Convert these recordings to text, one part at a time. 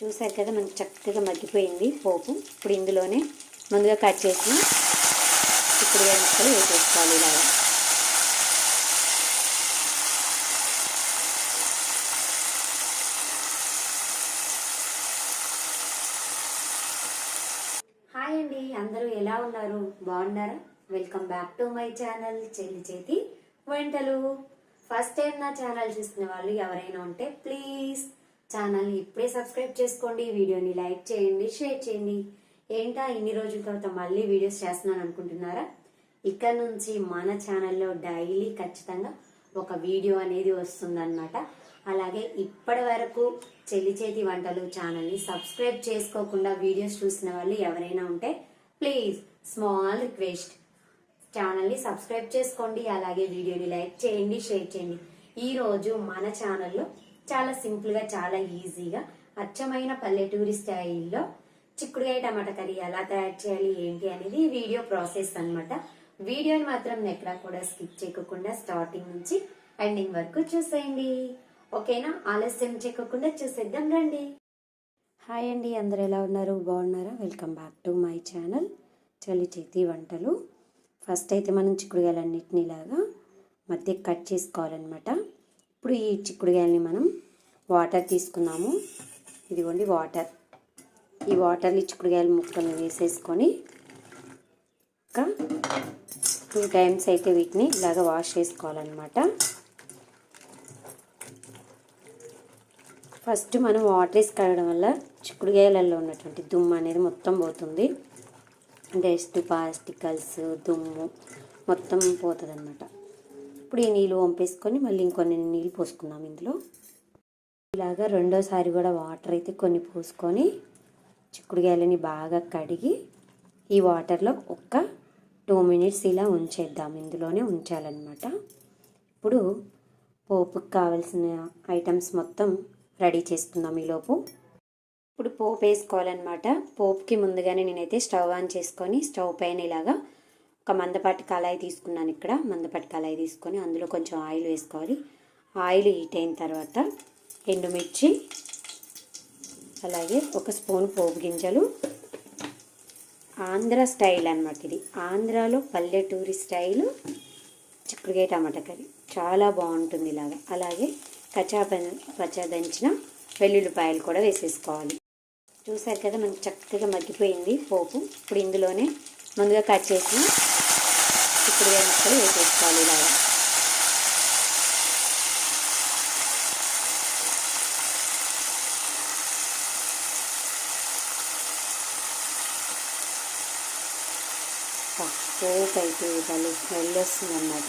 చూసారు కదా మనకి చక్కగా మగ్గిపోయింది పోపు. ఇప్పుడు ఇందులోనే ముందుగా కట్ చేసిన ఇప్పుడు ముక్కలు వేసేసుకోవాలి ఇలాగా. హాయ్ అండి అందరూ ఎలా ఉన్నారు? బాగున్నారా? Welcome back to my channel చెల్లి చేతి వంటలు. ఫస్ట్ టైం నా ఛానల్ చూసిన వాళ్ళు ఎవరైనా ఉంటే ప్లీజ్ ఛానల్ని ఇప్పుడే సబ్స్క్రైబ్ చేసుకోండి వీడియోని లైక్ చేయండి షేర్ చేయండి. ఏంటా ఇన్ని రోజుల తర్వాత మళ్ళీ వీడియోస్ చేస్తున్నాను అనుకుంటున్నారా? ఇక్కడ నుంచి మన ఛానల్లో డైలీ ఖచ్చితంగా ఒక వీడియో అనేది వస్తుందన్నమాట. అలాగే ఇప్పటి వరకు చెల్లి చేతి వంటలు ఛానల్ని సబ్స్క్రైబ్ చేసుకోకుండా వీడియోస్ చూసిన వాళ్ళు ఎవరైనా ఉంటే ప్లీజ్ స్మాల్ రిక్వెస్ట్ ఛానల్ని సబ్స్క్రైబ్ చేసుకోండి అలాగే వీడియోని లైక్ చేయండి షేర్ చేయండి. ఈరోజు మన ఛానల్లో చాలా సింపుల్గా చాలా ఈజీగా అచ్చమైన పల్లెటూరి స్టైల్లో చిక్కుడుకాయ టమాటా కర్రీ ఎలా తయారు చేయాలి ఏంటి అనేది వీడియో ప్రాసెస్ అనమాట వీడియోని మాత్రం ఎక్కడా కూడా స్కిప్ చేయకుండా స్టార్టింగ్ నుంచి ఎండింగ్ వరకు చూసేయండి. ఓకేనా? ఆలస్యం చేయకుండా చూసేద్దాం రండి. హాయ్ అండి అందరు ఎలా ఉన్నారు? బాగున్నారా? Welcome back to my channel చలి చేతి వంటలు. ఫస్ట్ అయితే మనం చిక్కుడుగాయలన్నిటిని ఇలాగా మధ్య కట్ చేసుకోవాలన్నమాట. ఇప్పుడు ఈ చిక్కుడుగాయల్ని మనం వాటర్ తీసుకున్నాము. ఇదిగోండి వాటర్. ఈ వాటర్ని చిక్కుడుగాయల ముక్కలు వేసేసుకొని ఒక టూ టైమ్స్ అయితే వీటిని ఇలాగ వాష్ చేసుకోవాలన్నమాట. ఫస్ట్ మనం వాటర్ వేసి కడగడం వల్ల చిక్కుడుగాయలలో ఉన్నటువంటి దుమ్ము అనేది మొత్తం పోతుంది. డస్ట్ పార్టికల్స్ దుమ్ము మొత్తం పోతుంది అన్నమాట ఇప్పుడు ఈ నీళ్ళు వంపేసుకొని మళ్ళీ ఇంకొన్ని నీళ్ళు పోసుకుందాం ఇందులో. ఇలాగా రెండోసారి కూడా వాటర్ అయితే కొన్ని పోసుకొని చిక్కుడుగాయలని బాగా కడిగి ఈ వాటర్లో ఒక్క టూ మినిట్స్ ఇలా ఉంచేద్దాం. ఇందులోనే ఉంచాలన్నమాట. ఇప్పుడు పోపుకి కావాల్సిన ఐటమ్స్ మొత్తం రెడీ చేసుకుందాం ఈలోపు. ఇప్పుడు పోపు వేసుకోవాలన్నమాట. పోపుకి ముందుగానే నేనైతే స్టవ్ ఆన్ చేసుకొని స్టవ్ పైన ఇలాగా ఒక మందపాటి కళాయి తీసుకున్నాను ఇక్కడ. మందపాటి కళాయి తీసుకొని అందులో కొంచెం ఆయిల్ వేసుకోవాలి. ఆయిల్ హీట్ అయిన తర్వాత ఎండుమిర్చి అలాగే ఒక స్పూన్ పోపు గింజలు. ఆంధ్ర స్టైల్ అనమాట ఇది. ఆంధ్రాలో పల్లెటూరి స్టైల్ చిక్కుడుకాయ టమాటా కర్రీ. చాలా బాగుంటుంది ఇలాగా. అలాగే కచ్చా పచా దంచిన వెల్లుల్లిపాయలు కూడా వేసేసుకోవాలి. చూసారు కదా మనకి చక్కగా మగ్గిపోయింది పోపు. ఇప్పుడు ఇందులోనే ముందుగా కట్ చేసిన ఇప్పుడు ముక్కలు వేసేసుకోవాలి ఇలాగా. పోపు అయితే భలే స్మెల్ వస్తుంది అన్నమాట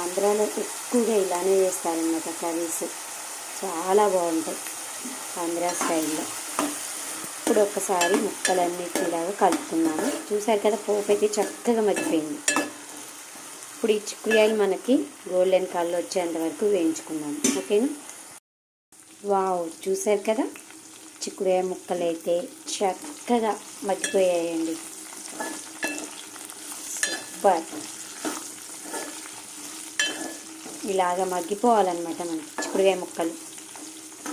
ఆంధ్రాలో ఎక్కువగా ఇలానే చేస్తారన్నమాట కర్రీస్. చాలా బాగుంటాయి ఆంధ్ర స్టైల్లో. ఇప్పుడు ఒకసారి ముక్కలన్నిటిలాగా కలుపుతున్నాను. చూసారు కదా పోపు అయితే చక్కగా మగ్గిపోయింది. ఇప్పుడు ఈ చిక్కుడుకాయలు మనకి గోల్డెన్ కలర్ వచ్చేంత వరకు వేయించుకున్నాను ఓకేనా? వావ్ చూసారు కదా? చిక్కుడుకాయ ముక్కలు అయితే చక్కగా మగ్గిపోయాయండి. సూపర్. ఇలాగ మగ్గిపోవాలన్నమాట మనకి చిక్కుడుకాయ ముక్కలు.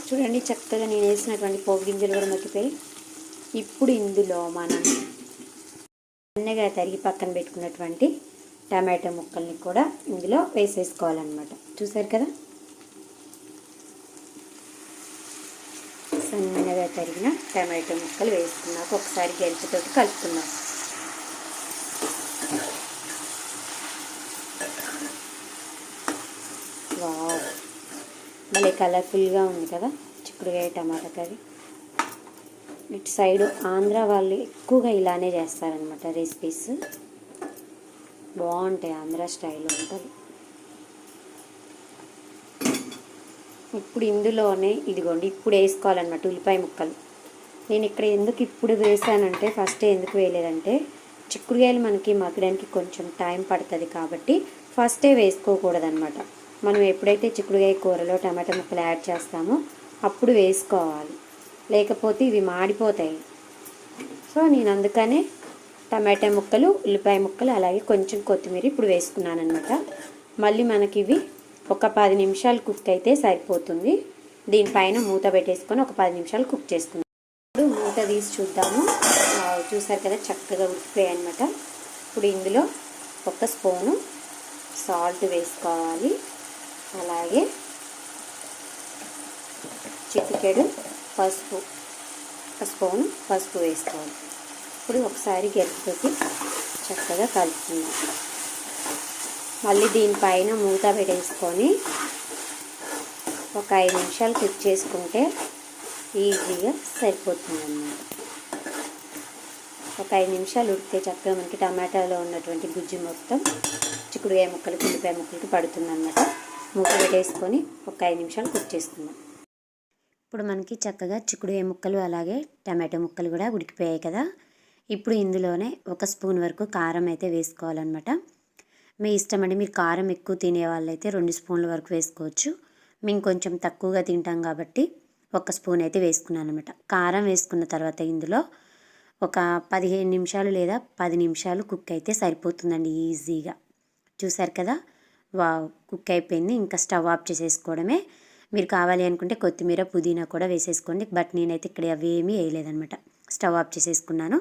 చూడండి చక్కగా నేను వేసినటువంటి పోపు గింజలు కూడా మగ్గిపోయి ఇప్పుడు ఇందులో మనం సన్నగా తరిగి పక్కన పెట్టుకున్నటువంటి టమాటో ముక్కల్ని కూడా ఇందులో వేసేసుకోవాలన్నమాట. చూసారు కదా? సన్నగా తరిగిన టమాటో ముక్కలు వేసుకున్నాక ఒకసారి గెలిచితోటి కలుపుకుందాం. వావ్! భలే కలర్ఫుల్గా ఉంది కదా చిక్కుడుకాయ టమాటా కర్రీ. ఇటు సైడ్ ఆంధ్ర వాళ్ళు ఎక్కువగా ఇలానే చేస్తారనమాట రెసిపీస్. బాగుంటాయి ఆంధ్ర స్టైల్ ఉంటుంది. ఇప్పుడు ఇందులోనే ఇదిగోండి ఇప్పుడు వేసుకోవాలన్నమాట ఉల్లిపాయ ముక్కలు. నేను ఇక్కడ ఎందుకు ఇప్పుడు వేసానంటే ఫస్ట్ ఎందుకు వేయలేదంటే చిక్కుడుకాయలు మనకి మగ్గడానికి కొంచెం టైం పడుతుంది కాబట్టి ఫస్టే వేసుకోకూడదన్నమాట. మనం ఎప్పుడైతే చిక్కుడుకాయ కూరలో టమాటా ముక్కలు యాడ్ చేస్తామో అప్పుడు వేసుకోవాలి. లేకపోతే ఇవి మాడిపోతాయి. సో నేను అందుకనే టమాటా ముక్కలు ఉల్లిపాయ ముక్కలు అలాగే కొంచెం కొత్తిమీర ఇప్పుడు వేసుకున్నాను అనమాట మళ్ళీ మనకి ఇవి ఒక పది నిమిషాలు కుక్ అయితే సరిపోతుంది. దీనిపైన మూత పెట్టేసుకొని ఒక పది నిమిషాలు కుక్ చేసుకుందాం. ఇప్పుడు మూత తీసి చూద్దాము. చూసారు కదా చక్కగా ఉడికిపోయాయి అనమాట ఇప్పుడు ఇందులో ఒక స్పూను సాల్ట్ వేసుకోవాలి. అలాగే చిటికెడు పసుపు స్పూన్ పసుపు వేసుకోవాలి ఇప్పుడు ఒకసారి గరిటెతోటి చక్కగా కలుపుకుందాం. మళ్ళీ దీనిపైన మూత పెట్టేసుకొని ఒక ఐదు నిమిషాలు కుక్ చేసుకుంటే ఈజీగా సరిపోతుంది అన్నమాట ఒక ఐదు నిమిషాలు ఉడితే చక్కగా మనకి టమాటాలో ఉన్నటువంటి గుజ్జు మొత్తం చిక్కుడుకాయ ముక్కలు ఉల్లిపాయ ముక్కలకి పడుతుంది అన్నమాట మూత పెట్టేసుకొని ఒక ఐదు నిమిషాలు కుక్ చేసుకుందాం. ఇప్పుడు మనకి చక్కగా చిక్కుడుకాయ ముక్కలు అలాగే టమాటో ముక్కలు కూడా ఉడికిపోయాయి కదా. ఇప్పుడు ఇందులోనే ఒక స్పూన్ వరకు కారం అయితే వేసుకోవాలన్నమాట. మీ ఇష్టం అండి మీరు కారం ఎక్కువ తినే వాళ్ళైతే రెండు స్పూన్ల వరకు వేసుకోవచ్చు. మేము కొంచెం తక్కువగా తింటాం కాబట్టి ఒక స్పూన్ అయితే వేసుకున్నాను అనమాట కారం వేసుకున్న తర్వాత ఇందులో ఒక పదిహేను నిమిషాలు లేదా పది నిమిషాలు కుక్ అయితే సరిపోతుందండి ఈజీగా. చూసారు కదా? వా కుక్ అయిపోయింది. ఇంకా స్టవ్ ఆఫ్ చేసేసుకోవడమే. మీరు కావాలి అనుకుంటే కొత్తిమీర పుదీనా కూడా వేసేసుకోండి. బట్ నేనైతే ఇక్కడ అవి ఏమీ వేయలేదనమాట స్టవ్ ఆఫ్ చేసేసుకున్నాను.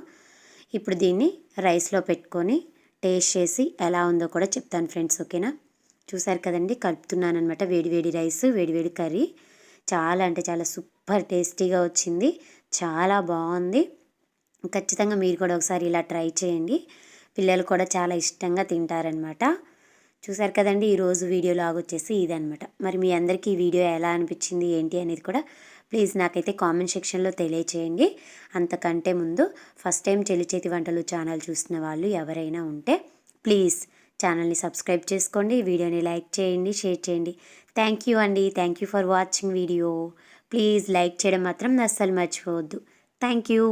ఇప్పుడు దీన్ని రైస్లో పెట్టుకొని టేస్ట్ చేసి ఎలా ఉందో కూడా చెప్తాను ఫ్రెండ్స్ ఓకేనా? చూసారు కదండి కలుపుతున్నాను అనమాట రైస్ వేడివేడి కర్రీ. చాలా అంటే చాలా సూపర్ టేస్టీగా వచ్చింది. చాలా బాగుంది. ఖచ్చితంగా మీరు కూడా ఒకసారి ఇలా ట్రై చేయండి. పిల్లలు కూడా చాలా ఇష్టంగా తింటారనమాట చూసారు కదండి ఈరోజు వీడియో లాగ్ వచ్చేసి ఇదనమాట మరి మీ అందరికీ ఈ వీడియో ఎలా అనిపించింది ఏంటి అనేది కూడా ప్లీజ్ నాకైతే కామెంట్ సెక్షన్లో తెలియచేయండి. అంతకంటే ముందు ఫస్ట్ టైం చెల్లి చేతి వంటలు ఛానల్ చూస్తున్న వాళ్ళు ఎవరైనా ఉంటే ప్లీజ్ ఛానల్ని సబ్స్క్రైబ్ చేసుకోండి వీడియోని లైక్ చేయండి షేర్ చేయండి. థ్యాంక్ యూ అండి thank you for watching video. Please like చేయడం మాత్రం అస్సలు మర్చిపోవద్దు. Thank you.